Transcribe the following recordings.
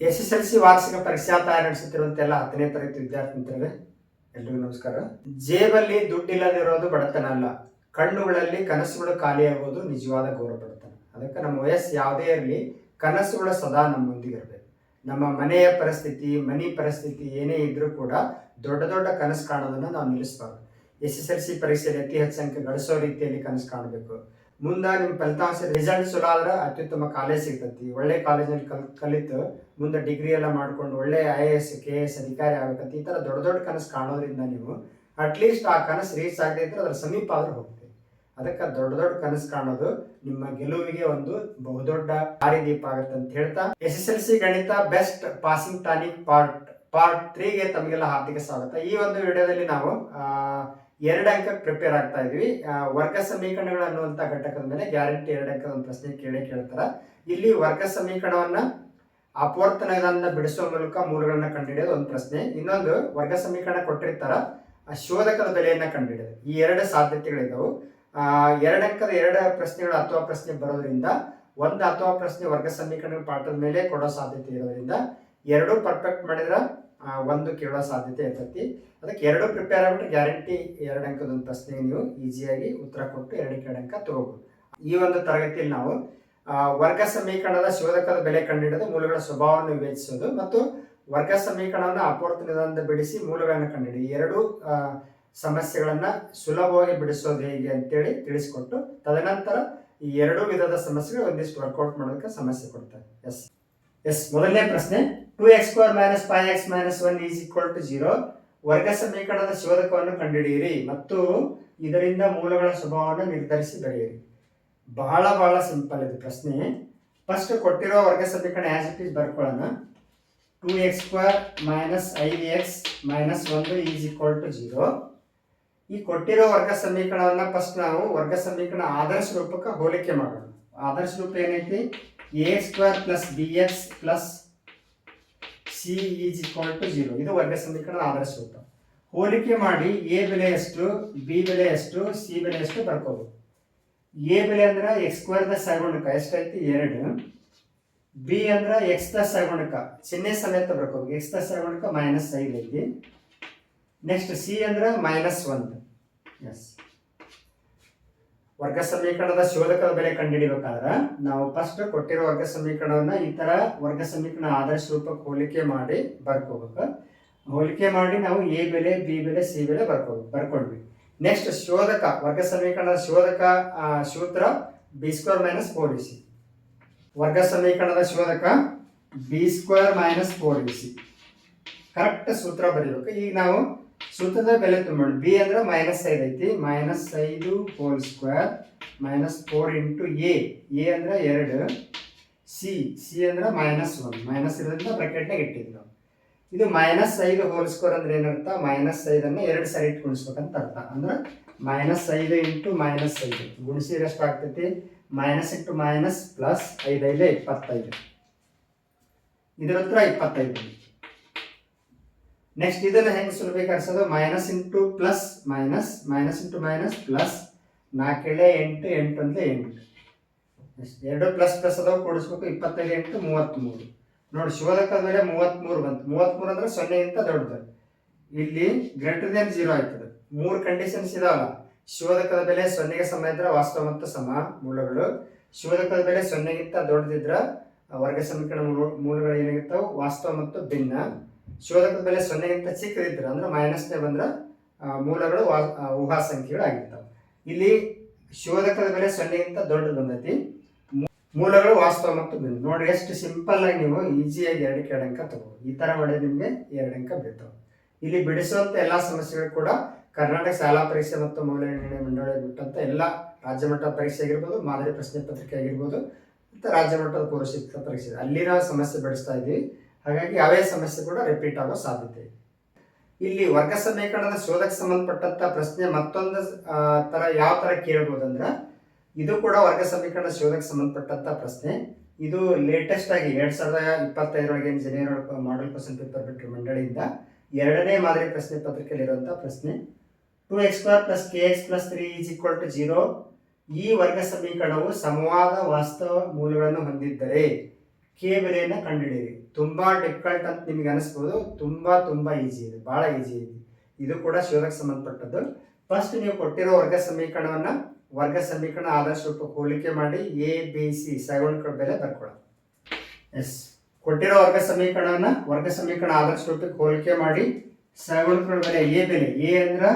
S S L C ವಾರ್ಷಿಕ ಪರೀಕ್ಷಾ ತಯಾರಿ ನಡೆಸುತ್ತಿರುವಂತ ಎಲ್ಲ ಹತ್ತನೇ ತರಗತಿ ವಿದ್ಯಾರ್ಥಿ ಮಿತ್ರರೇ ಎಲ್ರಿಗೂ ನಮಸ್ಕಾರ. ಜೇಬಲ್ಲಿ ದುಡ್ಡಿಲ್ಲದಿರೋದು ಬಡತನ ಅಲ್ಲ. ಕಣ್ಣುಗಳಲ್ಲಿ ಕನಸುಗಳು ಖಾಲಿಯಾಗುವುದು ನಿಜವಾದ ಗೌರವ ಬಡತನ. ಅದಕ್ಕೆ ನಮ್ಮ ವಯಸ್ಸು ಯಾವುದೇ ಇರಲಿ, ಕನಸುಗಳು ಸದಾ ನಮ್ಮೊಂದಿಗೆ ಇರಬೇಕು. ನಮ್ಮ ಮನೆಯ ಪರಿಸ್ಥಿತಿ, ಮನಿ ಪರಿಸ್ಥಿತಿ ಏನೇ ಇದ್ರೂ ಕೂಡ ದೊಡ್ಡ ದೊಡ್ಡ ಕನಸು ಕಾಣೋದನ್ನು ನಾವು ನಿಲ್ಲಿಸಬಾರ್ದು. ಎಸ್ ಎಸ್ ಎಲ್ ಸಿ ಪರೀಕ್ಷೆಯಲ್ಲಿ ಅತಿ ಹೆಚ್ಚು ಅಂಕ ಗಳಿಸೋ ರೀತಿಯಲ್ಲಿ ಕನಸು ಕಾಣಬೇಕು. ಮುಂದೆ ನಿಮ್ಮ ಫಲಿತಾಂಶ ರಿಸಲ್ಟ್ ಚಲೋ ಆದ್ರೆ ಅತ್ಯುತ್ತಮ ಕಾಲೇಜ್ ಸಿಗ್ತೈತಿ. ಒಳ್ಳೆ ಕಾಲೇಜಲ್ಲಿ ಕಲ್, ಕಲಿತು ಮುಂದೆ ಡಿಗ್ರಿ ಎಲ್ಲ ಮಾಡ್ಕೊಂಡು ಒಳ್ಳೆ I A S K S ಅಧಿಕಾರಿ ಆಗ್ಬೇಕಂತ ಈ ಥರ ದೊಡ್ಡ ದೊಡ್ಡ ಕನಸು ಕಾಣೋದ್ರಿಂದ ನೀವು ಅಟ್ಲೀಸ್ಟ್ ಆ ಕನಸು ರೀಚ್ ಆಗದೆ ಇದ್ರೆ ಅದ್ರ ಸಮೀಪ ಆದ್ರೆ ಹೋಗ್ತೀವಿ ಅದಕ್ಕೆ ದೊಡ್ಡ ದೊಡ್ಡ ಕನಸು ಕಾಣೋದು ನಿಮ್ಮ ಗೆಲುವಿಗೆ ಒಂದು ಬಹುದೊಡ್ಡ ದಾರಿದೀಪ ಆಗುತ್ತೆ ಅಂತ ಹೇಳ್ತಾ ಎಸ್ ಎಸ್ ಎಲ್ ಸಿ ಗಣಿತ best passing tonic part part ತ್ರೀಗೆ ತಮಗೆಲ್ಲ ಹಾರ್ದಿಕ ಸ್ವಾಗತ. ಈ ಒಂದು ವಿಡಿಯೋದಲ್ಲಿ ನಾವು ಎರಡು ಅಂಕ ಪ್ರಿಪೇರ್ ಆಗ್ತಾ ಇದೀವಿ. ವರ್ಗ ಸಮೀಕರಣಗಳು ಅನ್ನುವಂಥ ಘಟಕದ ಮೇಲೆ ಗ್ಯಾರಂಟಿ ಎರಡು ಅಂಕದ ಒಂದು ಪ್ರಶ್ನೆ ಕೇಳೇ ಕೇಳ್ತಾರೆ. ಇಲ್ಲಿ ವರ್ಗ ಸಮೀಕರಣವನ್ನ ಅಪವರ್ತನಗಳನ್ನ ಬಿಡಿಸುವ ಮೂಲಕ ಮೂಲಗಳನ್ನ ಕಂಡುಹಿಡಿಯೋದು ಒಂದು ಪ್ರಶ್ನೆ. ಇನ್ನೊಂದು ವರ್ಗ ಸಮೀಕರಣ ಕೊಟ್ಟಿರ್ತಾರ ಶೋಧಕದ ಬೆಲೆಯನ್ನ ಕಂಡುಹಿಡಿಯೋದು. ಈ ಎರಡು ಸಾಧ್ಯತೆಗಳಿದ್ದವು ಎರಡು ಅಂಕದ ಎರಡು ಪ್ರಶ್ನೆಗಳು ಅಥವಾ ಪ್ರಶ್ನೆ ಬರೋದ್ರಿಂದ, ಒಂದು ಅಥವಾ ಪ್ರಶ್ನೆ ವರ್ಗ ಸಮೀಕರಣ ಪಾಠದ ಮೇಲೆ ಕೊಡೋ ಸಾಧ್ಯತೆ ಇರೋದ್ರಿಂದ, ಎರಡು ಪರ್ಫೆಕ್ಟ್ ಮಾಡಿದ್ರೆ ಒಂದು ಕೇಳೋ ಸಾಧ್ಯತೆ ಇರ್ತೈತಿ. ಅದಕ್ಕೆ ಎರಡು ಪ್ರಿಪೇರ್ ಆಗ್ಬಿಟ್ರೆ ಗ್ಯಾರಂಟಿ ಎರಡು ಅಂಕದ ಪ್ರಶ್ನೆಗೆ ನೀವು ಈಸಿಯಾಗಿ ಉತ್ತರ ಕೊಟ್ಟು ಎರಡು ಎರಡು ಅಂಕ ತಗೋಬಹುದು ಈ ಒಂದು ತರಗತಿಯಲ್ಲಿ ನಾವು ವರ್ಗ ಸಮೀಕರಣದ ಶೋಧಕದ ಬೆಲೆ ಕಂಡುಹಿಡಿದು ಮೂಲಗಳ ಸ್ವಭಾವವನ್ನು ವಿವೇಚಿಸೋದು ಮತ್ತು ವರ್ಗ ಸಮೀಕರಣವನ್ನು ಅಪವರ್ತನದಿಂದ ಬಿಡಿಸಿ ಮೂಲಗಳನ್ನು ಕಂಡುಹಿಡಿ. ಎರಡು ಸಮಸ್ಯೆಗಳನ್ನ ಸುಲಭವಾಗಿ ಬಿಡಿಸೋದು ಹೇಗೆ ಅಂತೇಳಿ ತಿಳಿಸಿಕೊಟ್ಟು ತದನಂತರ ಈ ಎರಡು ವಿಧದ ಸಮಸ್ಯೆಗಳು ಒಂದಿಷ್ಟು ವರ್ಕೌಟ್ ಮಾಡೋದಕ್ಕೆ ಸಮಸ್ಯೆ ಕೊಡ್ತಾರೆ. ಎಸ್ ಎಸ್ ಮೊದಲನೇ ಪ್ರಶ್ನೆ. Two x square minus five x minus one is equal to zero ವರ್ಗ ಸಮೀಕರಣದ ಶೋಧಕವನ್ನು ಕಂಡುಹಿಡಿಯಿರಿ ಮತ್ತು ಇದರಿಂದ ಮೂಲಗಳ ಸ್ವಭಾವವನ್ನು ನಿರ್ಧರಿಸಿ ಬರೆಯಿರಿ. ಬಹಳ ಬಹಳ ಸಿಂಪಲ್ ಇದು ಪ್ರಶ್ನೆ. ಫಸ್ಟ್ ಕೊಟ್ಟಿರೋ ವರ್ಗ ಸಮೀಕರಣ ಆಸ್ ಇಟ್ ಈಸ್ ಬರ್ಕೊಳ್ಳೋಣ. ಟೂ ಎಕ್ಸ್ ಸ್ಕ್ವೇರ್ ಮೈನಸ್ ಐದು ಎಕ್ಸ್ ಮೈನಸ್ ಒಂದು ಈಸ್ ಈಕ್ವಲ್ ಟು ಜೀರೋ ಈ ಕೊಟ್ಟಿರೋ ವರ್ಗ ಸಮೀಕರಣವನ್ನ ಫಸ್ಟ್ ನಾವು ವರ್ಗ ಸಮೀಕರಣ ಆದರ್ಶ ರೂಪಕ್ಕೆ ಹೋಲಿಕೆ ಮಾಡೋಣ. ಆದರ್ಶ ರೂಪ ಏನೈತಿ? A square plus b x plus c is equal to zero. ಇದು ವರ್ಗ ಸಮೀಕರಣದ ಆದರ್ಶ ರೂಪ ಹೋಲಿಕೆ ಮಾಡಿ ಎ ಬೆಲೆ ಎಷ್ಟು, ಬಿ ಬೆಲೆ ಎಷ್ಟು, ಸಿ ಬೆಲೆ ಎಷ್ಟು ಬರ್ಕೋಬೇಕು. ಎ ಬೆಲೆ ಅಂದ್ರೆ ಎಕ್ಸ್ ಸ್ಕ್ವೇರ್ ದ ಸಗುಣಕ ಎಷ್ಟೈತಿ ಎರಡು. ಬಿ ಅಂದ್ರೆ ಎಕ್ಸ್ ದ ಸಗುಣಕ ಚಿಹ್ನೆ ಸಮೇತ ಬರ್ಕೋಬೇಕು. ಎಕ್ಸ್ ದ ಸಗುಣಕ ಮೈನಸ್ ಐದು ಐತಿ. ನೆಕ್ಸ್ಟ್ ಸಿ ಅಂದ್ರೆ ಮೈನಸ್ ಒಂದು. ಎಸ್ ವರ್ಗ ಸಮೀಕರಣದ ಶೋಧಕದ ಬೆಲೆ ಕಂಡುಹಿಡಿಬೇಕಾದ್ರೆ ನಾವು ಫಸ್ಟ್ ಕೊಟ್ಟಿರೋ ವರ್ಗ ಸಮೀಕರಣವನ್ನ ಈ ತರ ವರ್ಗ ಸಮೀಕರಣ ಆದರ್ಶ ರೂಪಕ್ಕೆ ಹೋಲಿಕೆ ಮಾಡಿ ಬರ್ಕೋಬೇಕು. ಹೋಲಿಕೆ ಮಾಡಿ ನಾವು ಎ ಬೆಲೆ ಬಿ ಬೆಲೆ ಸಿ ಬೆಲೆ ಬರ್ಕೋಬೇಕು ಬರ್ಕೊಂಡ್ವಿ. ನೆಕ್ಸ್ಟ್ ಶೋಧಕ ವರ್ಗ ಸಮೀಕರಣದ ಶೋಧಕ ಸೂತ್ರ b square minus four a c ವರ್ಗ ಸಮೀಕರಣದ ಶೋಧಕ b square minus four a c correct ಸೂತ್ರ ಬರೀಬೇಕು. ಈಗ ನಾವು ಸೂತ್ರದ ಬೆಲೆ ತುಂಬೋಣ ಬಿ ಅಂದ್ರೆ ಮೈನಸ್ ಐದು ಐತಿ. ಮೈನಸ್ ಐದು whole square minus four into a a ಅಂದ್ರೆ ಎರಡು. ಸಿ ಸಿ ಅಂದ್ರೆ ಮೈನಸ್ ಒನ್ ಮೈನಸ್ ಇರೋದ್ರಿಂದ ಬ್ರಾಕೆಟ್ನಾಗ ಇಟ್ಟಿದ್ವಿ ನಾವು ಇದು ಮೈನಸ್ ಐದು ಹೋಲ್ ಸ್ಕ್ವೇರ್ ಅಂದ್ರೆ ಏನರ್ಥ? ಮೈನಸ್ ಐದನ್ನು ಎರಡು ಸರಿ ಇಟ್ಟು ಗುಣಿಸ್ಬೇಕಂತ ಅರ್ಥ. ಅಂದ್ರೆ ಮೈನಸ್ ಐದು ಇಂಟು ಮೈನಸ್ ಐದು. ಗುಣಿಸಿದ್ರೆ ಎಷ್ಟು ಆಗ್ತೈತಿ ಮೈನಸ್ ಇಂಟು ಮೈನಸ್ ಪ್ಲಸ್ ಐದೈದು ಐದು ಇಪ್ಪತ್ತೈದು. ಇದರ ಹತ್ರ ಇಪ್ಪತ್ತೈದು. ನೆಕ್ಸ್ಟ್ ಇದನ್ನ ಹೆಂಗೆ ಸುಲಭೀಕರಿಸೋದು? Minus into plus minus minus into minus plus ನಾಲ್ಕೇಳೆ ಎಂಟು ಎಂಟು ಅಂದ್ರೆ ಎಂಟು? ಎರಡು ಪ್ಲಸ್ ಪ್ಲಸ್ ಅದಾವ, ಕೂಡಿಸ್ಬೇಕು. ಇಪ್ಪತ್ತೈದು ಎಂಟು, ಮೂವತ್ತ್ಮೂರು. ನೋಡಿ ಶೋಧಕದ ಮೇಲೆ ಮೂವತ್ತ್ಮೂರು ಬಂತು. ಮೂವತ್ತ್ಮೂರು ಅಂದ್ರೆ ಸೊನ್ನೆಗಿಂತ ದೊಡ್ಡದು. ಇಲ್ಲಿ ಗ್ರೇಟರ್ ದೆನ್ ಜೀರೋ ಆಯ್ತದೆ. ಮೂರು ಕಂಡೀಷನ್ಸ್ ಇದಾವಲ್ಲ ಶೋಧಕದ ಬೆಲೆ ಸೊನ್ನೆಗೆ ಸಮ ಇದ್ರೆ ವಾಸ್ತವ ಮತ್ತು ಸಮ ಮೂಲಗಳು. ಶೋಧಕದ ಬೆಲೆ ಸೊನ್ನೆಗಿಂತ ದೊಡ್ಡದಿದ್ರ ವರ್ಗ ಸಮೀಕರಣ ಮೂಲ- ಮೂಲಗಳು ಏನಾಗಿರ್ತಾವೆ? ವಾಸ್ತವ ಮತ್ತು ಭಿನ್ನ ಶೋಧಕದ ಬೆಲೆ ಸೊನ್ನೆಗಿಂತ ಚಿಕ್ಕದಿದ್ರೆ ಅಂದ್ರೆ ಮೈನಸ್ನೇ ಬಂದ್ರೆ ಮೂಲಗಳು ಊಹಾ ಸಂಖ್ಯೆಗಳು ಆಗಿರ್ತಾವೆ ಇಲ್ಲಿ ಶೋಧಕದ ಬೆಲೆ ಸೊನ್ನೆಗಿಂತ ದೊಡ್ಡದು ಬಂದೈತಿ. ಮೂಲಗಳು ವಾಸ್ತವ ಮತ್ತು ಬಿಂದು ನೋಡಿ ಎಷ್ಟು ಸಿಂಪಲ್ ಆಗಿ ನೀವು ಈಸಿಯಾಗಿ ಎರಡಕ್ಕೆ ಎರಡು ಅಂಕ ತಗೋಬೋದು. ಈ ತರ ಮಾಡಿದ್ರೆ ನಿಮಗೆ ಎರಡು ಅಂಕ ಬೀಳ್ತಾವೆ ಇಲ್ಲಿ ಬಿಡಿಸುವಂತ ಎಲ್ಲಾ ಸಮಸ್ಯೆಗಳು ಕೂಡ ಕರ್ನಾಟಕ ಶಾಲಾ ಪರೀಕ್ಷೆ ಮತ್ತು ಮೌಲ್ಯನಿರ್ಣಯ ಮಂಡಳಿ ಬಿಟ್ಟಂತ ಎಲ್ಲ ರಾಜ್ಯ ಮಟ್ಟದ ಪರೀಕ್ಷೆ ಆಗಿರ್ಬೋದು, ಮಾದರಿ ಪ್ರಶ್ನೆ ಪತ್ರಿಕೆ ಆಗಿರ್ಬೋದು, ಮತ್ತು ರಾಜ್ಯ ಮಟ್ಟದ ಪರೀಕ್ಷೆ. ಅಲ್ಲಿ ಸಮಸ್ಯೆ ಬಿಡಿಸ್ತಾ ಇದ್ದೀವಿ. ಹಾಗಾಗಿ ಅವೇ ಸಮಸ್ಯೆ ಕೂಡ ರಿಪೀಟ್ ಆಗೋ ಸಾಧ್ಯತೆ ಇದೆ. ಇಲ್ಲಿ ವರ್ಗ ಸಮೀಕರಣದ ಶೋಧಕ್ಕೆ ಸಂಬಂಧಪಟ್ಟಂತ ಪ್ರಶ್ನೆ ಮತ್ತೊಂದು ತರ ಯಾವ ತರ ಕೇಳ್ಬೋದಂದ್ರೆ, ಇದು ಕೂಡ ವರ್ಗ ಸಮೀಕರಣ ಶೋಧಕ್ಕೆ ಸಂಬಂಧಪಟ್ಟಂತ ಪ್ರಶ್ನೆ. ಇದು ಲೇಟೆಸ್ಟ್ ಆಗಿ ಎರಡ್ ಸಾವಿರದ ಇಪ್ಪತ್ತೈದರೊಳಗೆ ಇಂಜಿನಿಯರ್ ಮಾಡಲ್ ಕ್ವಶನ್ ಪೇಪರ್ ಬಿಟ್ಟರು ಮಂಡಳಿಯಿಂದ. ಎರಡನೇ ಮಾದರಿ ಪ್ರಶ್ನೆ ಪತ್ರಿಕೆಯಲ್ಲಿ ಇರುವಂತಹ ಪ್ರಶ್ನೆ. Two x square plus k x plus three is equal to zero ಈ ವರ್ಗ ಸಮೀಕರಣವು ಸಮವಾದ ವಾಸ್ತವ ಮೂಲಗಳನ್ನು ಹೊಂದಿದ್ದರೆ ಕೆ ಬೆಲೆಯನ್ನು ಕಂಡುಹಿಡಿಯಿರಿ. ತುಂಬಾ ಡಿಫಿಕಲ್ಟ್ ಅಂತ ನಿಮಗೆ ಅನಿಸ್ಬೋದು. ತುಂಬಾ ತುಂಬಾ ಈಸಿ ಇದೆ. ಬಹಳ ಈಸಿ ಇದೆ. ಇದು ಕೂಡ ಶೋಧಕ್ಕೆ ಸಂಬಂಧಪಟ್ಟದ್ದು. ಫಸ್ಟ್ ನೀವು ಕೊಟ್ಟಿರೋ ವರ್ಗ ಸಮೀಕರಣವನ್ನ, ವರ್ಗ ಸಮೀಕರಣ ಆದರ್ಶ ರೂಪಕ್ಕೆ ಹೋಲಿಕೆ ಮಾಡಿ ಎ ಬಿ ಸಿ ಸೈಗೊಂಡ್ಗಳ ಬೆಲೆ ಬರ್ಕೊಳ್ಳೋದು ಎಸ್ ಕೊಟ್ಟಿರೋ ವರ್ಗ ಸಮೀಕರಣವನ್ನ, ವರ್ಗ ಸಮೀಕರಣ ಆದರ್ಶ ರೂಪಕ್ಕೆ ಹೋಲಿಕೆ ಮಾಡಿ ಸೈಗೊಂಡ್ಗಳ ಬೆಲೆ ಎ ಬೆಲೆ. ಎ ಅಂದ್ರೆ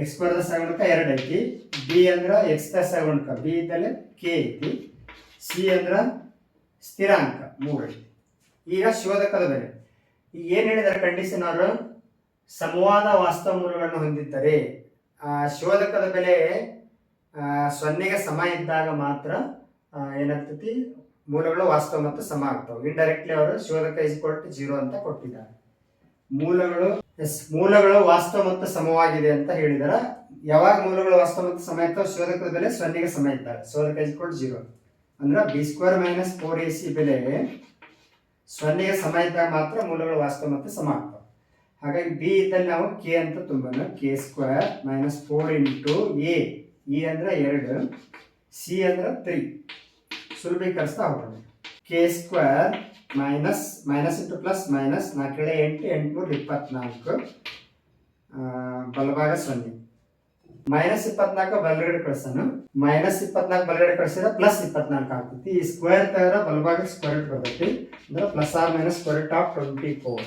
ಎಕ್ಸ್ ವರ್ಗದ ಸಗಣಕ ಎರಡು ಐತಿ. ಬಿ ಅಂದ್ರ ಎಕ್ಸ್ ದ ಸೈಗುಣಕ ಬಿ ಇದ್ದಲ್ಲಿ ಕೆ ಐತಿ. ಸಿ ಅಂದ್ರ ಸ್ಥಿರಾಂಕ ಮೂರು ಐತಿ. ಈಗ ಶೋಧಕದ ಬೆಲೆ ಈಗ ಏನು ಹೇಳಿದಾರೆ ಕಂಡೀಷನ್ ಅವರು ಸಮವಾದ ವಾಸ್ತವ ಮೂಲಗಳನ್ನು ಹೊಂದಿದ್ದರೆ ಶೋಧಕದ ಬೆಲೆ ಸೊನ್ನೆಗೆ ಸಮ ಇದ್ದಾಗ ಮಾತ್ರ ಏನಾಗ್ತೈತಿ? ಮೂಲಗಳು ವಾಸ್ತವ ಮತ್ತು ಸಮ ಆಗ್ತವೆ. ಇಂಡೈರೆಕ್ಟ್ಲಿ ಅವರು ಶೋಧಕ ಇಸ್ ಟು ಜೀರೋ ಅಂತ ಕೊಟ್ಟಿದ್ದಾರೆ. ಮೂಲಗಳು, ಎಸ್, ಮೂಲಗಳು ವಾಸ್ತವ ಮತ್ತು ಸಮವಾಗಿದೆ ಅಂತ ಹೇಳಿದಾರೆ. ಯಾವಾಗ ಮೂಲಗಳು ವಾಸ್ತವ ಮತ್ತು ಸಮ ಇರ್ತಾವೆ? ಶೋಧಕದ ಬೆಲೆ ಸೊನ್ನೆಗೆ ಸಮ ಇದ್ದಾರೆ. ಶೋಧಕ ಇಸ್ ಕೊಟ್ಟು ಜೀರೋ ಅಂದ್ರೆ B square minus four A C ಬೆಲೆ ಸೊನ್ನೆಗೆ ಸಮ ಇದ್ದಾಗ ಮಾತ್ರ ಮೂಲಗಳು ವಾಸ್ತವ ಮತ್ತು ಸಮ ಆಗ್ತವೆ. ಹಾಗಾಗಿ ಬಿ ಇದ್ದಲ್ಲಿ ನಾವು ಕೆ ಅಂತ ತುಂಬೋಣ K square minus four into A E ಅಂದ್ರೆ ಎರಡು ಸಿ ಅಂದ್ರೆ ತ್ರೀ ಸುಲಭೀಕರಿಸ್ತಾ ಹೋಗೋಣ. K square minus minus into plus minus ನಾಲ್ಕೇಳೆ ಎಂಟು, ಎಂಟುನೂರ ಇಪ್ಪತ್ನಾಲ್ಕು ಬಲಭಾಗ ಸೊನ್ನೆ. ಮೈನಸ್ ಇಪ್ಪತ್ನಾಲ್ಕು ಬಲಗಡೆ ಕಳ್ಸೋಣ. ಮೈನಸ್ ಇಪ್ಪತ್ನಾಲ್ಕು ಬಲಗಡೆ ಕಳ್ಸಿದ್ರೆ ಪ್ಲಸ್ ಇಪ್ಪತ್ನಾಲ್ಕು ಆಗ್ತೈತಿ. ಈ ಸ್ಕ್ವೇರ್ ತೆಗೆದ್ರೆ ಬಲಭಾಗ ಸ್ಕ್ವೇರ್ ರೂಟ್ ಬರ್ತೈತಿ. ಅಂದ್ರೆ plus or minus square root of twenty four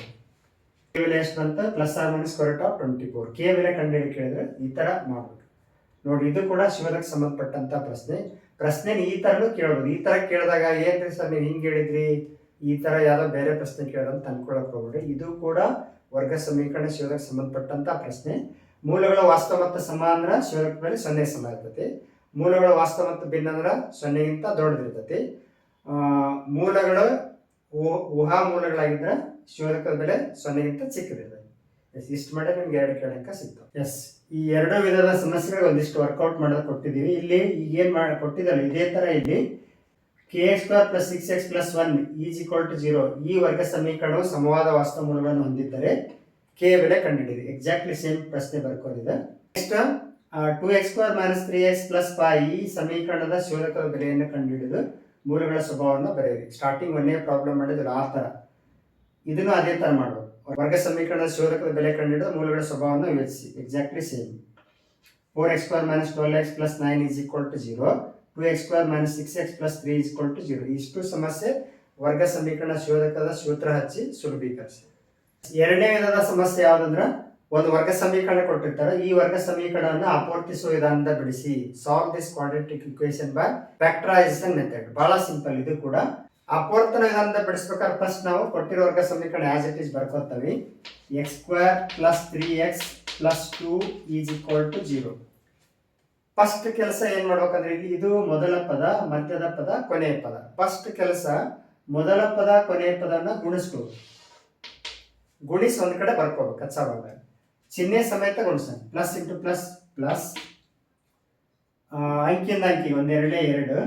ಬೆಲೆ ಎಷ್ಟು ಅಂತ plus or minus square root of twenty four K ಬೆಲೆ ಕಂಡುಹಿಡಿ ಕೇಳಿದ್ರೆ ಈ ತರ ಮಾಡ್ಬೇಕು ನೋಡಿ, ಇದು ಕೂಡ ಶಿವದಕ್ಕೆ ಸಂಬಂಧಪಟ್ಟಂತ ಪ್ರಶ್ನೆ. ಪ್ರಶ್ನೆ ಈ ತರನು ಕೇಳ್ಬೋದು. ಈ ತರ ಕೇಳಿದಾಗ ಏನ್ರಿ ಸರ್ ನೀವು? ಹಿಂಗೆ ಹೇಳಿದ್ರಿ. ಈ ತರ ಯಾವ್ದೋ ಬೇರೆ ಪ್ರಶ್ನೆ ಕೇಳೋದಂತ ಅನ್ಕೊಳಕ್ ಹೋಗ್ಬೇಡಿ. ಇದು ಕೂಡ ವರ್ಗ ಸಮೀಕರಣ ಶಿವದಕ್ಕೆ ಸಂಬಂಧಪಟ್ಟಂತ ಪ್ರಶ್ನೆ. ಮೂಲಗಳ ವಾಸ್ತವ ಮತ್ತು ಸಮ ಅಂದ್ರೆ ಶಿವದಕ ಮೇಲೆ ಸೊನ್ನೆ ಸಮ ಇರ್ತೈತಿ ಮೂಲಗಳ ವಾಸ್ತವ ಮತ್ತು ಭಿನ್ನ ಅಂದ್ರೆ ಸೊನ್ನೆಗಿಂತ ದೊಡ್ಡದಿರ್ತತಿ ಮೂಲಗಳು ಊಹಾ ಮೂಲಗಳಾಗಿದ್ರೆ ಶೋಧಕದ ಬೆಲೆ ಸೊನ್ನೆಗಿಂತ ಚಿಕ್ಕದಿರ್ತದೆ. ಎಸ್ ಇಷ್ಟು ಮಾಡಿ ನಿಮ್ಗೆ ಎರಡು ಕೇಳಂಕ ಸಿಗ್ತಾವೆ ಎಸ್ ಈ ಎರಡು ವಿಧದ ಸಮಸ್ಯೆಗಳಿಗೆ ಒಂದಿಷ್ಟು ವರ್ಕೌಟ್ ಮಾಡೋದು ಕೊಟ್ಟಿದ್ದೀವಿ. ಇಲ್ಲಿ ಈಗ ಏನ್ ಮಾಡಿ ಕೊಟ್ಟಿದ್ದಾರೆ ಇದೇ ತರ ಇಲ್ಲಿ K x square plus six x plus one is equal to zero ಈ ವರ್ಗ ಸಮೀಕರಣವು ಸಮವಾದ ವಾಸ್ತವ ಮೂಲಗಳನ್ನು ಹೊಂದಿದ್ದರೆ ಕೆ ಬೆಲೆ ಕಂಡುಹಿಡಿಯಿರಿ. ಎಕ್ಸಾಕ್ಟ್ಲಿ ಸೇಮ್ ಪ್ರಶ್ನೆ ಬರ್ಕೊಂಡಿದೆ. Next two x square minus three x plus five ಈ ಸಮೀಕರಣದ ಶೋಧಕದ ಬೆಲೆಯನ್ನು ಕಂಡುಹಿಡಿದು ಮೂಲಗಳ ಸ್ವಭಾವವನ್ನು ಬರೆಯಿರಿ. ಸ್ಟಾರ್ಟಿಂಗ್ ಒಂದೇ ಪ್ರಾಬ್ಲಮ್ ಮಾಡಿದ್ರೆ ಆ ಥರ. ಇದನ್ನು ಅದೇ ಥರ ಮಾಡೋದು ವರ್ಗ ಸಮೀಕರಣದ ಶೋಧಕದ ಬೆಲೆ ಕಂಡುಹಿಡಿದು ಮೂಲಗಳ ಸ್ವಭಾವವನ್ನು ವಿವರಿಸಿ exactly same four x square minus twelve x plus nine is equal to zero two x square minus six x plus three is equal to zero ಇಷ್ಟು ಸಮಸ್ಯೆ ವರ್ಗ ಸಮೀಕರಣ ಶೋಧಕದ ಸೂತ್ರ ಹಚ್ಚಿ ಸುಲಭೀಕರಿಸಿ. ಎರಡನೇ ವಿಧದ ಸಮಸ್ಯೆ ಯಾವುದಂದ್ರೆ ಒಂದು ವರ್ಗ ಸಮೀಕರಣ ಕೊಟ್ಟಿರ್ತಾರೆ. ಈ ವರ್ಗ ಸಮೀಕರಣವನ್ನು ಅಪೂರ್ತಿಸುವ ವಿಧಾನದಿಂದ ಬಿಡಿಸಿ. Solve this quadratic equation by factorisation method ಬಹಳ ಸಿಂಪಲ್ ಇದು ಕೂಡ ಅಪೂರ್ತನ ವಿಧಾನದಿಂದ ಬಿಡಿಸ್ಬೇಕಾದ್ರೆ ಫಸ್ಟ್ ನಾವು ಕೊಟ್ಟಿರೋ ವರ್ಗ ಸಮೀಕರಣ as it is ಬರ್ಕೋತೀವಿ x square plus three x plus two is equal to zero first ಕೆಲಸ ಏನ್ ಮಾಡ್ಬೇಕಂದ್ರೆ ಇಲ್ಲಿ ಇದು ಮೊದಲ ಪದ, ಮಧ್ಯದ ಪದ, ಕೊನೆಯ ಪದ. ಫಸ್ಟ್ ಕೆಲಸ ಮೊದಲ ಪದ, ಕೊನೆಯ ಪದನ ಗುಣಿಸ್ಕೋಬೇಕು ಗುಣಿಸಿ ಒಂದ್ ಕಡೆ ಬರ್ಕೋಬೇಕು ಕಚ್ಚಾವಾಗ ಚಿಹ್ನೆ ಸಮೇತ ಗುಣಿಸ ಪ್ಲಸ್ ಇಂಟು ಪ್ಲಸ್ ಪ್ಲಸ್ ಅಂಕಿಯಿಂದ ಅಂಕಿ ಒಂದೆರಡೇ ಎರಡೇ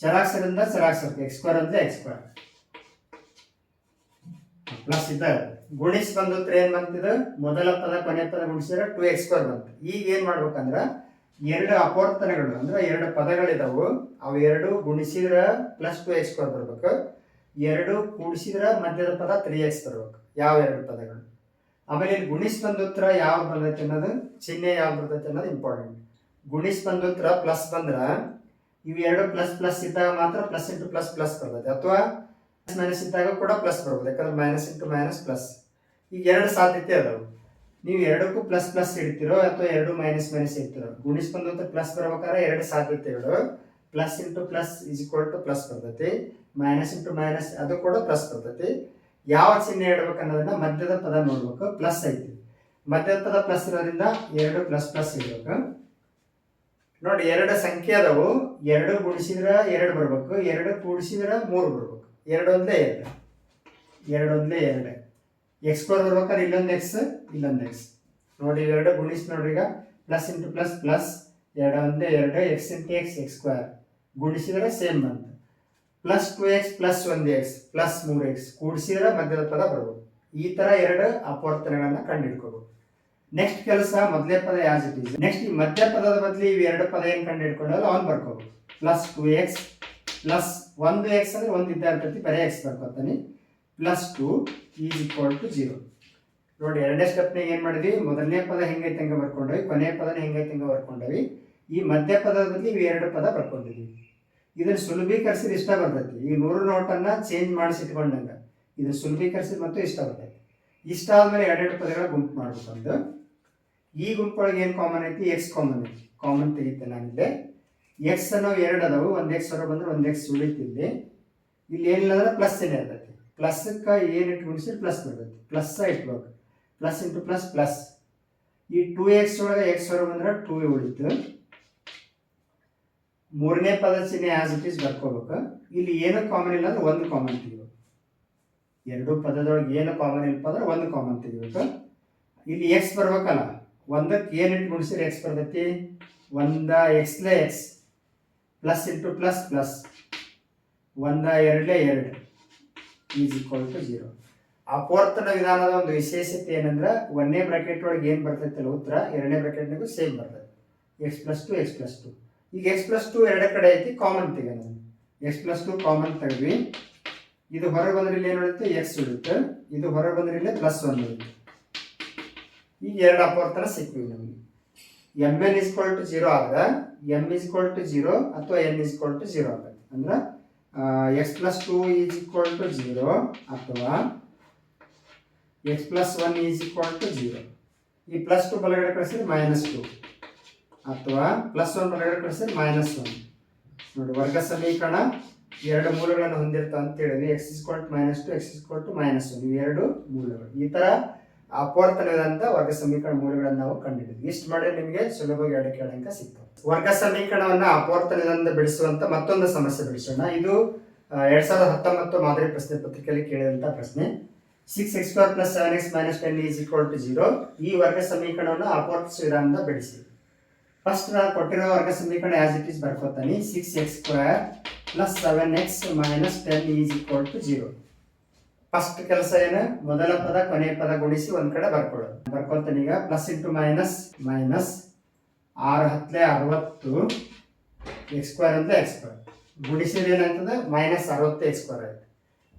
ಚರಾಕ್ಸರಿಂದ ಚರಾಕ್ಷರಕ್ಕೆ ಎಕ್ಸ್ ಸ್ಕ್ವೇರ್ ಅಂದ್ರೆ ಎಕ್ಸ್ ಸ್ಕ್ವೇರ್ ಪ್ಲಸ್ ಇದ್ದ ಗುಣಿಸ್ ಬಂದ್ರೆ ಏನ್ ಬಂತಿದೆ ಮೊದಲ ಪದ, ಕೊನೆ ಪದ ಗುಣಿಸಿದ್ರೆ ಟು ಎಕ್ಸ್ ಸ್ಕ್ವೇರ್ ಬಂತು. ಈಗ ಏನ್ ಮಾಡ್ಬೇಕಂದ್ರ, ಎರಡು ಅಪವರ್ತನಗಳು, ಅಂದ್ರೆ ಎರಡು ಪದಗಳಿದಾವು. ಅವು ಎರಡು ಗುಣಿಸಿದ್ರ ಪ್ಲಸ್ ಟು ಎಕ್ಸ್ ಸ್ಕ್ವೇರ್ ಬರ್ಬೇಕು. ಎರಡು ಕೂಡಿಸಿದ್ರ ಮಧ್ಯದ ಪದ ತ್ರೀ ಎಕ್ಸ್ ಬರ್ಬೇಕು. ಯಾವ ಎರಡು ಪದಗಳು? ಆಮೇಲೆ ಇಲ್ಲಿ ಗುಣಿಸ್ ಬಂದ ಉತ್ತರ ಯಾವ ಬರ್ತೈತೆ ಅನ್ನೋದು, ಚಿಹ್ನೆ ಯಾವ ಬರ್ತೈತೆ ಅನ್ನೋದು ಇಂಪಾರ್ಟೆಂಟ್ ಗುಣಿಸ್ ಬಂದ ಉತ್ತರ ಪ್ಲಸ್ ಬಂದ್ರೆ, ಇವು ಎರಡು ಪ್ಲಸ್ ಪ್ಲಸ್ ಇದ್ದಾಗ ಮಾತ್ರ ಪ್ಲಸ್ ಇಂಟು ಪ್ಲಸ್ ಪ್ಲಸ್ ಬರ್ತೈತೆ. ಅಥವಾ ಮೈನಸ್ ಇದ್ದಾಗ ಕೂಡ ಪ್ಲಸ್ ಬರ್ಬೋದು ಯಾಕಂದ್ರೆ ಮೈನಸ್ ಇಂಟು ಮೈನಸ್ ಪ್ಲಸ್ ಈಗ ಎರಡು ಸಾಧ್ಯತೆ ಅದಾವು. ನೀವು ಎರಡಕ್ಕೂ ಪ್ಲಸ್ ಪ್ಲಸ್ ಇಡ್ತಿರೋ ಅಥವಾ ಎರಡು ಮೈನಸ್ ಮೈನಸ್ ಇಡ್ತಿರೋ, ಗುಣಿಸ್ ಬಂದ ಪ್ಲಸ್ ಬರ್ಬೇಕಾದ್ರೆ ಎರಡು ಸಾಧ್ಯತೆಗಳು. Plus into plus is equal to plus ಬರ್ತೈತಿ. ಮೈನಸ್ ಇಂಟು ಮೈನಸ್ ಅದು ಕೂಡ ಪ್ಲಸ್ ಬರ್ತೈತಿ. ಯಾವ ಚಿಹ್ನೆ ಇಡ್ಬೇಕು ಅನ್ನೋದನ್ನ ಮಧ್ಯದ ಪದ ನೋಡ್ಬೇಕು ಪ್ಲಸ್ ಐತಿ. ಮಧ್ಯದ ಪದ ಪ್ಲಸ್ ಇರೋದ್ರಿಂದ ಎರಡು ಪ್ಲಸ್ ಪ್ಲಸ್ ಇರ್ಬೇಕು. ನೋಡಿ, ಎರಡು ಸಂಖ್ಯೆ ಅದಾವು. ಎರಡು ಗುಣಿಸಿದ್ರ ಎರಡು ಬರ್ಬೇಕು. ಎರಡು ಕೂಡಿಸಿದ್ರ ಮೂರು ಬರ್ಬೇಕು. ಎರಡು ಒಂದೇ ಎರಡು. ಎರಡು ಒಂದೇ ಎರಡು. ಎಕ್ಸ್ ಸ್ಕ್ವೇರ್ ಬರ್ಬೇಕಾದ್ರೆ ಇಲ್ಲೊಂದು ಎಕ್ಸ್ ಇಲ್ಲೊಂದು ಎಕ್ಸ್ ನೋಡಿ, ಎರಡು ಗುಣಿಸಿ ನೋಡ್ರಿ ಈಗ. ಪ್ಲಸ್ ಇಂಟು ಪ್ಲಸ್ ಪ್ಲಸ್ ಎರಡು ಒಂದೇ ಎರಡು x into x x square ಗುಣಿಸಿದ್ರೆ same ಬಂತು. ಪ್ಲಸ್ ಟು ಎಕ್ಸ್ ಪ್ಲಸ್ ಒಂದು ಎಕ್ಸ್ ಪ್ಲಸ್ ಮೂರು ಎಕ್ಸ್ ಕೂಡಿಸಿದ್ರೆ ಮಧ್ಯದ ಪದ ಬರ್ಬೋದು ಈ ತರ ಎರಡು ಅಪವರ್ತನಗಳನ್ನ ಕಂಡುಹಿಡ್ಕೋಬೇಕು ನೆಕ್ಸ್ಟ್ ಕೆಲಸ ಮೊದಲೇ ಪದ ಯಾಸ್ ಇಟ್ ಈಸ್ ನೆಕ್ಸ್ಟ್ ಈ ಮಧ್ಯ ಪದದ ಬದಲು ಇವು ಎರಡು ಪದ ಏನು ಕಂಡು ಹಿಡ್ಕೊಂಡಲ್ಲ ಅವ್ನು ಬರ್ಕೋಬೇಕು ಪ್ಲಸ್ ಟು ಎಕ್ಸ್ ಪ್ಲಸ್ ಒಂದು ಎಕ್ಸ್ ಅಂದ್ರೆ ಒಂದು ಇದ್ದ ಇರ್ತೈತಿ ಬರೀ X ಬರ್ಕೋತಾನೆ. Plus two is equal to zero ನೋಡಿ, ಎರಡನೇ ಸ್ಟೆಪ್ನಾಗ ಏನು ಮಾಡಿದ್ವಿ? ಮೊದಲನೇ ಪದ ಹೆಂಗೈತೆ ಹಂಗೆ ಬರ್ಕೊಂಡ್ವಿ, ಕೊನೆಯ ಪದನ ಹೆಂಗೈತೆ ಹಂಗೆ ಬರ್ಕೊಂಡವಿ. ಈ ಮಧ್ಯ ಪದದ ಬದಲು ಇವು ಎರಡು ಪದ ಬರ್ಕೊಂಡಿದ್ವಿ. ಇದನ್ನು ಸುಲಭೀಕರಿಸಿದ ಇಷ್ಟ ಬರ್ತೈತಿ. ಈ ನೂರು ನೋಟನ್ನು ಚೇಂಜ್ ಮಾಡಿಸಿ ಇಟ್ಕೊಂಡಂಗೆ ಇದನ್ನು ಸುಲಭೀಕರಿಸಿದ ಮತ್ತು ಇಷ್ಟ ಬರ್ತೈತಿ. ಇಷ್ಟ ಆದಮೇಲೆ ಎರಡೆರಡು ಪದಗಳ ಗುಂಪು ಮಾಡ್ಬೇಕಂದು ಈ ಗುಂಪೊಳಗೆ ಏನು ಕಾಮನ್ ಐತಿ? ಎಕ್ಸ್ ಕಾಮನ್ ಐತಿ. ಕಾಮನ್ ತೆಗಿತೆ ನಾನಿಲ್ಲಿ ಎಕ್ಸ್ ಅನ್ನೋ ಎರಡು ಅದಾವು. ಒಂದು ಎಕ್ಸ್ ಹೊರ ಬಂದ್ರೆ ಒಂದು ಎಕ್ಸ್ ಉಳಿತಿಲ್ಲಿ ಇಲ್ಲಿ ಏನಿಲ್ಲ ಅಂದ್ರೆ ಪ್ಲಸ್ ಏನೇ ಇರ್ತೈತಿ ಪ್ಲಸ್ಕ್ಕೆ ಏನು ಇಟ್ಟು ಗುಣಿಸಿದ್ರೆ ಪ್ಲಸ್ ಬರ್ತೈತಿ. ಪ್ಲಸ್ ಇಟ್ಬೇಕು. ಪ್ಲಸ್ ಇಂಟು ಪ್ಲಸ್ ಪ್ಲಸ್ ಈ ಟೂ ಎಕ್ಸ್ ಒಳಗೆ ಎಕ್ಸ್ ಹೊರ ಬಂದ್ರೆ ಟೂ ಉಳಿತು. ಮೂರನೇ ಪದ ಚಿಹ್ನೆ ಆಸ್ ಇಟ್ ಈಸ್ ಬರ್ಕೋಬೇಕು. ಇಲ್ಲಿ ಏನು ಕಾಮನ್ ಇಲ್ಲ ಅಂದ್ರೆ ಒಂದು ಕಾಮನ್ ತೆಗಿಬೇಕು ಎರಡು ಪದದೊಳಗೆ ಏನು ಕಾಮನ್ ಇಲ್ಲಪ್ಪ ಅಂದ್ರೆ ಒಂದು ಕಾಮನ್ ತೆಗಿಬೇಕು ಇಲ್ಲಿ ಎಕ್ಸ್ ಬರ್ಬೇಕಲ್ಲ, ಒಂದಕ್ಕೆ ಏನು ಇಟ್ಟು ಗುಣಿಸಿದ್ರೆ ಎಕ್ಸ್ ಬರ್ತೈತಿ? ಒಂದ ಎಕ್ಸ್ಲೆ X plus into plus plus ಒಂದ ಎರಡಲೇ ಎರಡು ಈಸ್ ಈಕ್ವಲ್ ಟು ಜೀರೋ ಅಪವರ್ತನ ವಿಧಾನದ ಒಂದು ವಿಶೇಷತೆ ಏನಂದ್ರೆ ಒಂದನೇ ಬ್ರಾಕೆಟ್ ಒಳಗೆ ಏನು ಬರ್ತೈತಲ್ಲ ಉತ್ತರ, ಎರಡನೇ ಬ್ರಾಕೆಟ್ನಾಗೂ ಸೇಮ್ ಬರ್ತೈತೆ. X plus two X plus two ಈಗ ಎಕ್ಸ್ ಪ್ಲಸ್ ಟು ಎರಡೇ ಕಡೆ ಐತಿ ಕಾಮನ್ ತೆಗೆದ್ರೆ ಎಕ್ಸ್ ಪ್ಲಸ್ ಟು ಕಾಮನ್ ತೆಗೆದ್ವಿ. ಇದು ಹೊರಗೆ ಬಂದ್ರೆ ಇಲ್ಲಿ ಏನು ಉಳಿಯುತ್ತೆ ಎಕ್ಸ್ ಇಡುತ್ತೆ ಇದು ಹೊರಗೆ ಬಂದ್ರೆ ಇಲ್ಲಿ ಪ್ಲಸ್ ಒನ್ ಇರುತ್ತೆ. ಈಗ ಎರಡು ಅಪವರ್ತನ ಸಿಕ್ಕಿವಿ ನಮಗೆ. M N is equal to zero ಆದ್ರೆ M is equal to zero ಅಥವಾ N is equal to zero ಆಗುತ್ತೆ. ಅಂದ್ರೆ x plus two is equal to zero ಅಥವಾ x plus one is equal to zero ಈ ಪ್ಲಸ್ ಟು ಬಲಗಡೆ ಕಳಿಸಿದ್ರೆ minus two ಅಥವಾ plus one ಎರಡು ಕಳಿಸಿದ್ರೆ ಮೈನಸ್ ಒನ್ ನೋಡಿ, ವರ್ಗ ಸಮೀಕರಣ ಎರಡು ಮೂಲಗಳನ್ನು ಹೊಂದಿರ್ತಾವ ಅಂತ ಹೇಳಿದ್ವಿ x is equal to minus two x is to minus one ಇವು ಎರಡು ಮೂಲಗಳು. ಈ ಥರ ಅಪವರ್ತನದಂತ ವರ್ಗ ಸಮೀಕರಣ ಮೂಲಗಳನ್ನು ನಾವು ಕಂಡುಹಿಡಿದ್ವಿ ಇಷ್ಟು ಮಾಡಿದ್ರೆ ನಿಮಗೆ ಸುಲಭವಾಗಿ ಎರಡು ಅಂಕ ಸಿಗ್ತವೆ ವರ್ಗ ಸಮೀಕರಣವನ್ನು ಅಪವರ್ತನದಿಂದ ಬಿಡಿಸುವಂತ ಮತ್ತೊಂದು ಸಮಸ್ಯೆ ಬಿಡಿಸೋಣ. ಇದು ಎರಡ್ ಸಾವಿರದ ಹತ್ತೊಂಬತ್ತು ಮಾದರಿ ಪ್ರಶ್ನೆ ಪತ್ರಿಕೆಯಲ್ಲಿ ಕೇಳಿದಂತ ಪ್ರಶ್ನೆ. Six x plus seven x minus ten is equal to zero ಈ ವರ್ಗ ಸಮೀಕರಣವನ್ನು ಅಪವರ್ತಿಸುವ ವಿಧಾನದಿಂದ ಬಿಡಿಸಿ. ಫಸ್ಟ್ ನಾನು ಕೊಟ್ಟಿರೋ ವರ್ಗ ಸಮೀಕರಣ as it is ಬರ್ಕೋತಾನೆ six x square plus seven x minus ten is equal to zero first ಕೆಲಸ ಏನು? ಮೊದಲ ಪದ, ಕೊನೆಯ ಪದ ಗುಣಿಸಿ ಒಂದ್ ಕಡೆ ಬರ್ಕೊಳ್ಳೋದು. ಬರ್ಕೊಳ್ತಾನೆ ಈಗ ಪ್ಲಸ್ ಇಂಟು ಮೈನಸ್ ಮೈನಸ್ ಆರು ಹತ್ತಲೆ ಅರವತ್ತು ಎಕ್ಸ್ ಸ್ಕ್ವೇರ್ ಅಂತ ಎಕ್ಸ್ ಸ್ಕ್ವೇರ್ ಗುಣಿಸಿದ ಏನಂತಂದ್ರೆ ಮೈನಸ್ ಅರವತ್ತು ಎಕ್ಸ್ ಸ್ಕ್ವೇರ್ ಆಯ್ತು.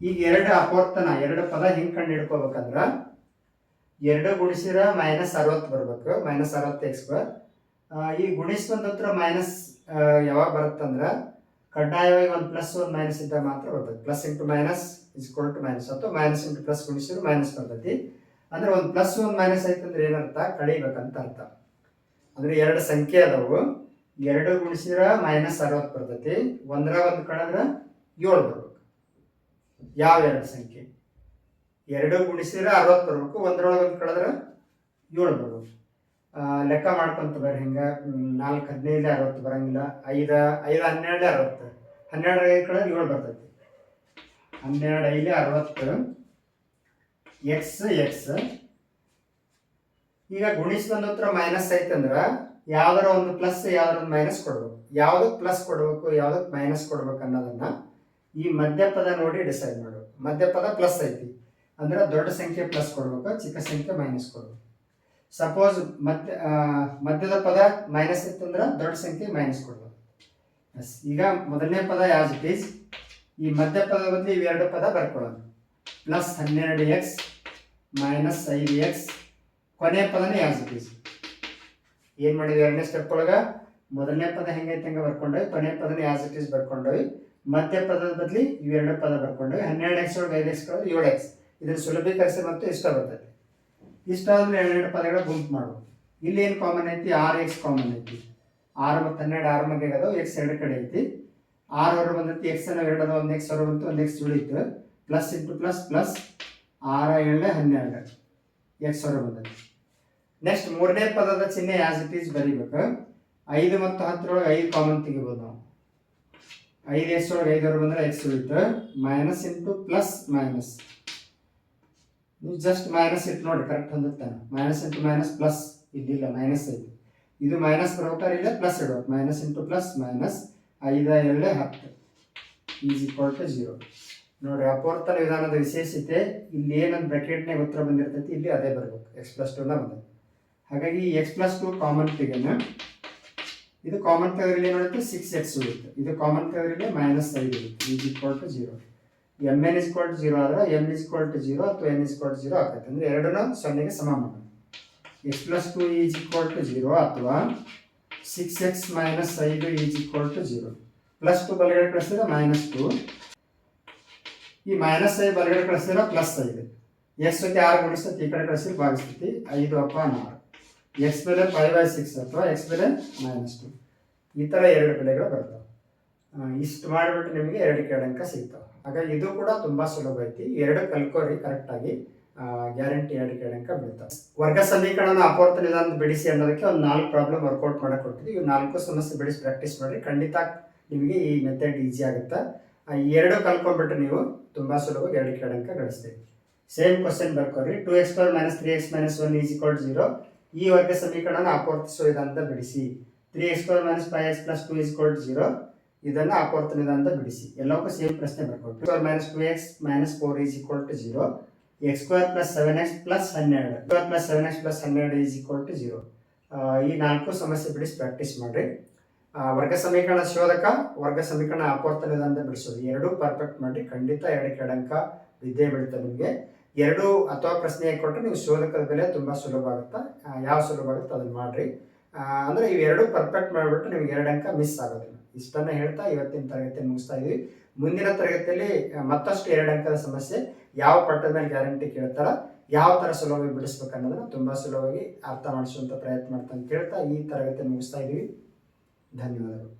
ಈಗ ಎರಡು ಅಪೋರ್ತನ ಎರಡು ಪದ ಹಿಂಗೆ ಕಂಡು ಹಿಡ್ಕೋಬೇಕಂದ್ರ ಎರಡು ಗುಣಿಸಿರ ಮೈನಸ್ ಅರವತ್ತು ಬರ್ಬೇಕು. ಮೈನಸ್ ಅರವತ್ತು ಎಕ್ಸ್ ಸ್ಕ್ವೇರ್ ಈ ಗುಣಿಸ್ ಬಂದ ಹತ್ರ ಮೈನಸ್ ಯಾವಾಗ ಬರುತ್ತಂದ್ರೆ ಕಡ್ಡಾಯವಾಗಿ ಒಂದು ಪ್ಲಸ್ ಒಂದು ಮೈನಸ್ ಇದ್ದಾಗ ಮಾತ್ರ ಬರ್ತದೆ. Plus into minus is to minus ಅಥವಾ ಮೈನಸ್ ಇಂಟು ಪ್ಲಸ್ ಗುಣಿಸಿದ್ರು ಮೈನಸ್ ಬರ್ತೈತಿ ಅಂದ್ರೆ ಒಂದು ಪ್ಲಸ್ ಒಂದು ಮೈನಸ್ ಆಯ್ತಂದ್ರೆ ಏನರ್ಥ? ಕಳಿಬೇಕಂತ ಅರ್ಥ. ಅಂದ್ರೆ ಎರಡು ಸಂಖ್ಯೆ ಅದಾವು. ಎರಡು ಗುಣಿಸಿದ್ರ ಮೈನಸ್ ಅರವತ್ತು ಬರ್ತೈತಿ ಒಂದರ ಒಂದು ಕಳೆದ್ರೆ ಏಳು ಬರ್ಬೇಕು. ಯಾವ ಎರಡು ಸಂಖ್ಯೆ? ಎರಡು ಗುಣಿಸಿದ್ರೆ ಅರವತ್ತು ಬರ್ಬೇಕು. ಒಂದರೊಳಗೆ ಒಂದು ಕಳೆದ್ರೆ ಏಳು ಬರ್ಬೇಕು. ಲೆಕ್ಕ ಮಾಡ್ಕೊಂತ ಬರ್ರಿ ಹಿಂಗ. ನಾಲ್ಕು ಹದಿನೈದು ಅರವತ್ತು ಬರಂಗಿಲ್ಲ. ಐದು ಐದು ಹನ್ನೆರಡು ಅರವತ್ತು. ಹನ್ನೆರಡು ಐದು ಏಳು ಬರ್ತೈತಿ. ಹನ್ನೆರಡು ಐದು ಅರವತ್ತು. ಎಕ್ಸ್ ಎಕ್ಸ್ ಈಗ ಗುಣಿಸಿ ಬಂದ ಹತ್ರ ಮೈನಸ್ ಐತಂದ್ರೆ ಯಾವ್ದಾರ ಒಂದು ಪ್ಲಸ್ ಯಾವ್ದಾರ ಒಂದು ಮೈನಸ್ ಕೊಡ್ಬೇಕು. ಯಾವ್ದಕ್ ಪ್ಲಸ್ ಕೊಡಬೇಕು, ಯಾವ್ದಕ್ ಮೈನಸ್ ಕೊಡ್ಬೇಕು ಅನ್ನೋದನ್ನ ಈ ಮಧ್ಯಪದ ನೋಡಿ ಡಿಸೈಡ್ ಮಾಡಬೇಕು ಮಧ್ಯಪದ ಪ್ಲಸ್ ಐತಿ. ಅಂದ್ರೆ ದೊಡ್ಡ ಸಂಖ್ಯೆ ಪ್ಲಸ್ ಕೊಡ್ಬೇಕು, ಚಿಕ್ಕ ಸಂಖ್ಯೆ ಮೈನಸ್ ಕೊಡ್ಬೇಕು. ಸಪೋಸ್ ಮಧ್ಯ ಮಧ್ಯದ ಪದ ಮೈನಸ್ ಇತ್ತಂದ್ರೆ ದೊಡ್ಡ ಸಂಖ್ಯೆ ಮೈನಸ್ ಕೊಡ್ಬೇಕು ಎಸ್ ಈಗ ಮೊದಲನೇ ಪದ ಯಾಸ್ ಇಟ್ ಈಸ್ ಈ ಮಧ್ಯ ಪದ ಬದಲು ಇವೆರಡು ಪದ ಬರ್ಕೊಳ್ಳೋದು. ಪ್ಲಸ್ ಹನ್ನೆರಡು ಎಕ್ಸ್ ಮೈನಸ್ ಐದು ಎಕ್ಸ್ ಕೊನೆಯ ಪದನೇ ಯಾಸ್ ಇಟ್ ಈಸ್ ಏನು ಮಾಡಿದ್ವಿ? ಎರಡನೇ ಸ್ಟೆಪ್ ಒಳಗೆ ಮೊದಲನೇ ಪದ ಹೆಂಗೈತೆ ಹಂಗೆ ಬರ್ಕೊಂಡೋಗಿ ಕೊನೆಯ ಪದನ ಯಾಸ್ ಇಟ್ ಈಸ್ ಬರ್ಕೊಂಡೋಗಿ ಮಧ್ಯ ಪದದ ಬದಲಿ ಇವೆರಡು ಪದ ಬರ್ಕೊಂಡವಿ ಹನ್ನೆರಡು ಎಕ್ಸ್ ಒಳಗೆ ಐದು ಎಕ್ಸ್ ಕಳೆದ್ರೆ ಏಳು ಎಕ್ಸ್ ಇದನ್ನು ಸುಲಭೀಕರಿಸಿ ಮತ್ತು ಇಷ್ಟ ಬರ್ತೈತಿ ಇಷ್ಟ ಎರಡು ಎರಡೆರಡು ಪದಗಳ ಗುಂಪು ಮಾಡೋದು. ಇಲ್ಲಿ ಏನು ಕಾಮನ್ ಐತಿ? ಆರ್ ಎಕ್ಸ್ ಕಾಮನ್ ಐತಿ. ಆರು ಮತ್ತು ಹನ್ನೆರಡು ಆರು ಮಂದಿ ಅದಾವ ಎಕ್ಸ್ ಎರಡು ಕಡೆ ಐತಿ. ಆರು ಹೊರ ಬಂದೈತಿ ಎಕ್ಸ್ ಅನ್ನೋ ಎರಡು ಒಂದು ಎಕ್ಸ್ ಹೊರ ಬಂತು, ಒಂದು ಎಕ್ಸ್ ಉಳಿತು. ಪ್ಲಸ್ ಇಂಟು ಪ್ಲಸ್ ಪ್ಲಸ್ ಆರ ಏಳು ಹನ್ನೆರಡು ಎಕ್ಸ್ ಹೊರ ಬಂದೈತಿ ನೆಕ್ಸ್ಟ್ ಮೂರನೇ ಪದದ ಚಿಹ್ನೆ ಆಸ್ ಇಟ್ ಈಸ್ ಬರೀಬೇಕು. ಐದು ಮತ್ತು ಹತ್ತರೊಳಗೆ ಐದು ಕಾಮನ್ ತೆಗಿಬೋದು ನಾವು. ಐದು ಎಕ್ಸ್ ಒಳಗೆ ಐದರ ಬಂದರೆ ಎಕ್ಸ್ ಉಳಿತು. ಮೈನಸ್ ಇಂಟು ಪ್ಲಸ್ ಮೈನಸ್ ನೀವು ಜಸ್ಟ್ ಮೈನಸ್ ಇಟ್ಟು ನೋಡಿ ಕರೆಕ್ಟ್ ಹೊಂದುತ್ತಾನೆ ಮೈನಸ್ ಇಂಟು ಮೈನಸ್ ಪ್ಲಸ್ ಇಲ್ಲಿಲ್ಲ ಮೈನಸ್ ಐತಿ ಇದು ಮೈನಸ್ ಬರ್ಬೇಕಾದ್ರೆ ಇಲ್ಲ ಪ್ಲಸ್ ಇಡೋ ಮೈನಸ್ ಇಂಟು ಪ್ಲಸ್ ಮೈನಸ್ ಐದ ಎರಡೇ ಹತ್ತು. ಈಸ್ ಈಕ್ವಲ್ ಟು ಜೀರೋ ನೋಡ್ರಿ ಅಪೋರ್ತನ ವಿಧಾನದ ವಿಶೇಷತೆ, ಇಲ್ಲಿ ಏನೊಂದು ಬ್ರಾಕೆಟ್ನಾಗ ಉತ್ತರ ಬಂದಿರ್ತೈತಿ, ಇಲ್ಲಿ ಅದೇ ಬರ್ಬೇಕು. ಎಕ್ಸ್ ಪ್ಲಸ್ ಟೂನ ಬಂದೈತಿ ಹಾಗಾಗಿ ಎಕ್ಸ್ ಪ್ಲಸ್ ಟು ಕಾಮನ್ ತೆಗೆನ ಇದು ಕಾಮನ್ ತೆಗೆದ್ರೆ ಉಳಿತು ಸಿಕ್ಸ್ ಎಕ್ಸ್ ಉಳಿತು ಇದು ಕಾಮನ್ ತೆಗೆದ್ರೆ ಮೈನಸ್ ಐದು ಇರುತ್ತೆ. Is equal to zero M N is to zero ಆದ್ರೆ ಎಂ ಇಸ್ ಟು ಜೀರೋ ಅಥವಾ ಎನ್ ಇಸ್ ಟು ಜೀರೋ ಆಗುತ್ತೆ. ಅಂದರೆ ಎರಡನ್ನೂ ಸೊನ್ನೆಗೆ ಸಮ ಮಾಡೋಣ x plus two is equal to zero ಅಥವಾ ಸಿಕ್ಸ್ ಎಕ್ಸ್ ಮೈನಸ್ ಐದು is equal to zero plus two ಬಲಗಡೆ ಕಳಿಸಿದ್ರೆ ಮೈನಸ್ ಟು ಈ ಮೈನಸ್ ಐದು ಬಲಗಡೆ ಕಳಿಸಿದ್ರೆ ಪ್ಲಸ್ ಐದು ಎಕ್ಸ್ ಜೊತೆ ಆರು ಗುಣಿಸ್ತೈತಿ ಈ ಕಡೆ ಕಳಿಸಿದ್ರೆ ಭಾಗಿಸ್ತೈತಿ ಐದು ಅಪ್ಪ ನಾರು ಎಕ್ಸ್ ಬೆಲೆ ಫೈವ್ ಬೈ ಸಿಕ್ಸ್ ಅಥವಾ ಎಕ್ಸ್ ಬೆಲೆ ಮೈನಸ್ ಟು ಈ ಥರ ಎರಡು ಬೆಲೆಗಳು ಬರ್ತವೆ. ಇಷ್ಟು ಮಾಡಿಬಿಟ್ಟು ನಿಮಗೆ ಎರಡು ಕೆಳಂಕ ಸಿಗ್ತವೆ. ಹಾಗಾಗಿ ಇದು ಕೂಡ ತುಂಬಾ ಸುಲಭ ಐತಿ. ಎರಡು ಕಲ್ಕೋರಿ ಕರೆಕ್ಟಾಗಿ ಗ್ಯಾರಂಟಿ ಎರಡು ಕೆಳಂಕ ಬೀಳ್ತಾವೆ. ವರ್ಗ ಸಮೀಕರಣ ಅಪವರ್ತನ ಬಿಡಿಸಿ ಅನ್ನೋದಕ್ಕೆ ಒಂದು ನಾಲ್ಕು ಪ್ರಾಬ್ಲಮ್ ವರ್ಕೌಟ್ ಮಾಡಕ್ ಕೊಟ್ಟಿದ್ವಿ ಇವು ನಾಲ್ಕು ಸಮಸ್ಯೆ ಬಿಡಿಸಿ ಪ್ರಾಕ್ಟೀಸ್ ಮಾಡಿರಿ. ಖಂಡಿತ ನಿಮಗೆ ಈ ಮೆಥಡ್ ಈಸಿ ಆಗುತ್ತೆ? ಎರಡು ಕಲ್ಕೊಂಡ್ಬಿಟ್ಟು ನೀವು ತುಂಬ ಸುಲಭವಾಗಿ ಎರಡು ಕೇಳಂಕ ಗಳಿಸ್ತೀವಿ same question ಬರ್ಕೋರಿ. Two x power minus three x minus one is equal zero ಈ ವರ್ಗ ಸಮೀಕರಣ ಅಪವರ್ತಿಸೋ ಇದಂತ ಬಿಡಿಸಿ. Three x square minus five x plus two is equal zero ಇದನ್ನು ವಿಧಾನದ ಬಿಡಿಸಿ. ಎಲ್ಲಕ್ಕೂ ಸೇಮ್ ಪ್ರಶ್ನೆ ಬರ್ಕೊಂಡು or minus two x minus four is equal to zero x square plus seven x plus ಹನ್ನೆರಡು. Square plus seven x plus ಹನ್ನೆರಡು is equal to zero ಈ ನಾಲ್ಕು ಸಮಸ್ಯೆ ಬಿಡಿಸಿ ಪ್ರಾಕ್ಟೀಸ್ ಮಾಡಿರಿ. ವರ್ಗ ಸಮೀಕರಣ ಶೋಧಕ, ವರ್ಗ ಸಮೀಕರಣ ಅಪೂರ್ತ ವಿಧಾನದ ಬಿಡಿಸೋದು. ಎರಡೂ ಪರ್ಫೆಕ್ಟ್ ಮಾಡಿ ಖಂಡಿತ ಎರಡು ಕೆಡಂಕ ವಿದ್ಯೆ ಬೀಳುತ್ತೆ ನಿಮಗೆ. ಎರಡು ಅಥವಾ ಪ್ರಶ್ನೆ ಕೊಟ್ಟರೆ ನೀವು ಶೋಧಕದ ಬೆಲೆ ತುಂಬ ಸುಲಭ ಆಗುತ್ತೆ? ಯಾವ ಸುಲಭ ಆಗುತ್ತೆ ಅದನ್ನು ಮಾಡಿರಿ. ಅಂದರೆ ಇವೆರಡು ಪರ್ಫೆಕ್ಟ್ ಮಾಡಿಬಿಟ್ಟು ನಿಮ್ಗೆ ಎರಡು ಅಂಕ ಮಿಸ್ ಆಗೋದಿಲ್ಲ. ಇಷ್ಟನ್ನು ಹೇಳ್ತಾ ಇವತ್ತಿನ ತರಗತಿ ಮುಗಿಸ್ತಾ ಇದೀವಿ. ಮುಂದಿನ ತರಗತಿಯಲ್ಲಿ ಮತ್ತಷ್ಟು ಎರಡು ಅಂಕದ ಸಮಸ್ಯೆ, ಯಾವ ಪಟ್ಟದ ಮೇಲೆ ಗ್ಯಾರಂಟಿ ಕೇಳ್ತಾರ, ಯಾವ ಥರ ಸುಲಭವಾಗಿ ಬಿಡಿಸ್ಬೇಕು ಅನ್ನೋದನ್ನ ತುಂಬ ಸುಲಭವಾಗಿ ಅರ್ಥ ಮಾಡಿಸುವಂಥ ಪ್ರಯತ್ನ ಮಾಡ್ತಾ ಅಂತ ಕೇಳ್ತಾ ಈ ತರಗತಿ ಮುಗಿಸ್ತಾ ಇದೀವಿ. ಧನ್ಯವಾದಗಳು.